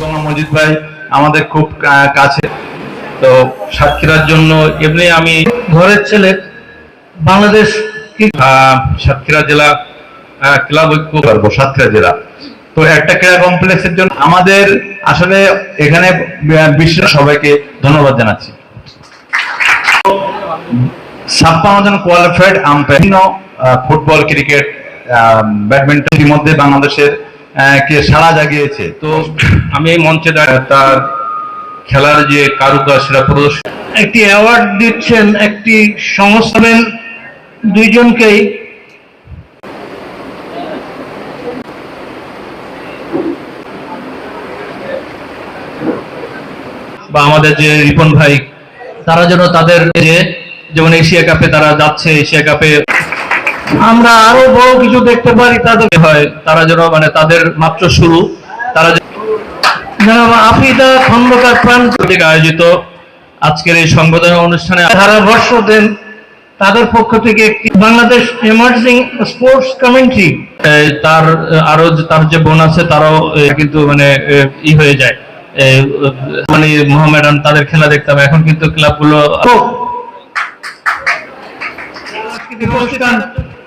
মজিদ ভাই আমাদের খুব কাছে। তো সাতক্ষীরার জন্য এমনি আমি ঘরের ছেলে বাংলাদেশ সাতক্ষীরা জেলা ক্লাব ঐক্য পারব সাতক্ষীরা জেলা। তো একটা ক্রীড়া কমপ্লেক্সের জন্য আমাদের আসলে এখানে আহ, বিশ্ব সবাইকে ধন্যবাদ জানাচ্ছি। ছাপ্পান্ন জন qualified umpire football cricket ah, ব্যাডমিন্টনের মধ্যে বাংলাদেশের কে সাড়া জাগিয়েছে। তো আমি এই মঞ্চে তার খেলার যে কারুকাজ সেটা প্রদর্শন একটি অ্যাওয়ার্ড দিচ্ছেন একটি সংস্থান দুইজনকেই। বা আমাদের যে রিপন ভাই তারা যেন তাদের যে যেমন এশিয়া কাপে তারা যাচ্ছে এশিয়া কাপে আমরা আরও বড় কিছু দেখতে পারি তাদের। হয় তারা যেন মানে তাদের মাত্র শুরু। তারা আফিদা খন্দকার প্রাণ কর্তৃক আয়োজিত আজকের এই সংবর্ধনা অনুষ্ঠানে দেন। তাদের পক্ষ থেকে একটি বাংলাদেশ এমার্জিং স্পোর্টস কমিটি তার আরও তার যে বোন আছে তারাও কিন্তু মানে ই হয়ে যায়। মানে মোহামেডান তাদের খেলা দেখতাম। এখন কিন্তু ক্লাবগুলো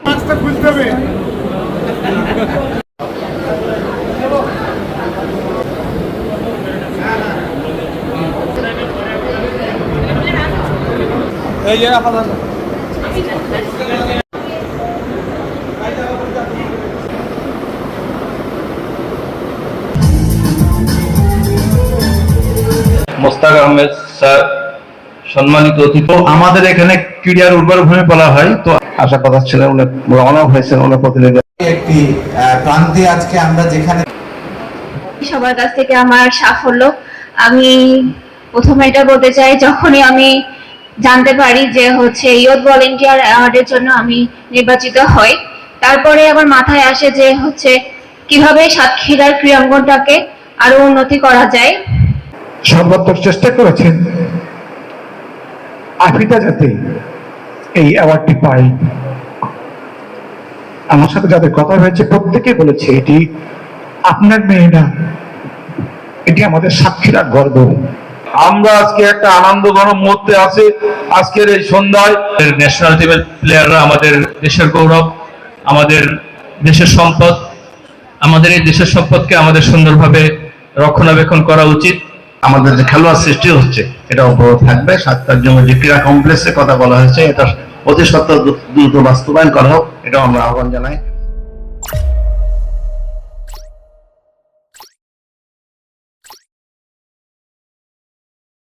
পুরস্কার মোস্তাক আহমেদ স্যার। সম্মানিত অতিথি। আমাদের এখানে ক্রীড়ার উর্বর ভূমি বলা হয় তো আশা কথা ছিল উনি রওনা হয়েছেন ওনার প্রতিনিধি। একটি প্রান্তে আজকে আমরা যেখানে সবার কাছ থেকে আমার সাফল্য। আমি প্রথমে এটা বলতে চাই যখনই আমি জানতে পারি যে হচ্ছে ইয়ুথ ভলেন্টিয়ার অ্যাওয়ার্ডের জন্য আমি নির্বাচিত হই তারপরে আমার মাথায় আসে যে হচ্ছে কীভাবে সাতক্ষীরার ক্রীড়াঙ্গনটাকে আরও উন্নতি করা যায়। সর্বাত্মক চেষ্টা করেছেন আফিতা যাতে এই অ্যাওয়ার্ডটি পায়। আমার সাথে যাদের কথা হয়েছে, প্রত্যেকে বলেছে, এটি আপনার মেয়ে না এটি আমাদের সাক্ষীরা গর্ব। আমরা আজকে একটা আনন্দ ঘন মুহূর্তে আছি। আজকের এই সন্ধ্যায় ন্যাশনাল টিমের প্লেয়াররা আমাদের দেশের গৌরব, আমাদের দেশের সম্পদ, আমাদের এই দেশের সম্পদকে আমাদের সুন্দরভাবে রক্ষণাবেক্ষণ করা উচিত। আমাদের যে খেলোয়াড় সৃষ্টি হচ্ছে, এটা অব্যাহত থাকবে। সাতটার জন্য যে ক্রীড়া কমপ্লেক্সের কথা বলা হয়েছে, এটা অতি সত্ত্বেও দ্রুত বাস্তবায়ন করা হোক এটা আমরা আহ্বান জানাই।